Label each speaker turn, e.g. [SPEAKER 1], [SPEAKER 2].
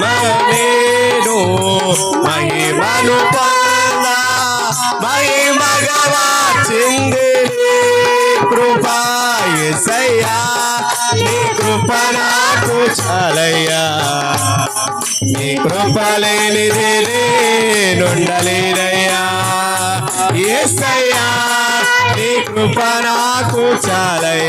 [SPEAKER 1] మహిమ నేను మహిమను పొంద మహిమగా మార్చింది నీ కృప యేసయ్యా నీ కృప నాకు చాలయ్యా. నీ కృప లేనిది నేనుండలేనయ్యా. యేసయ్యా నీ కృప నాకు చాలయ్యా.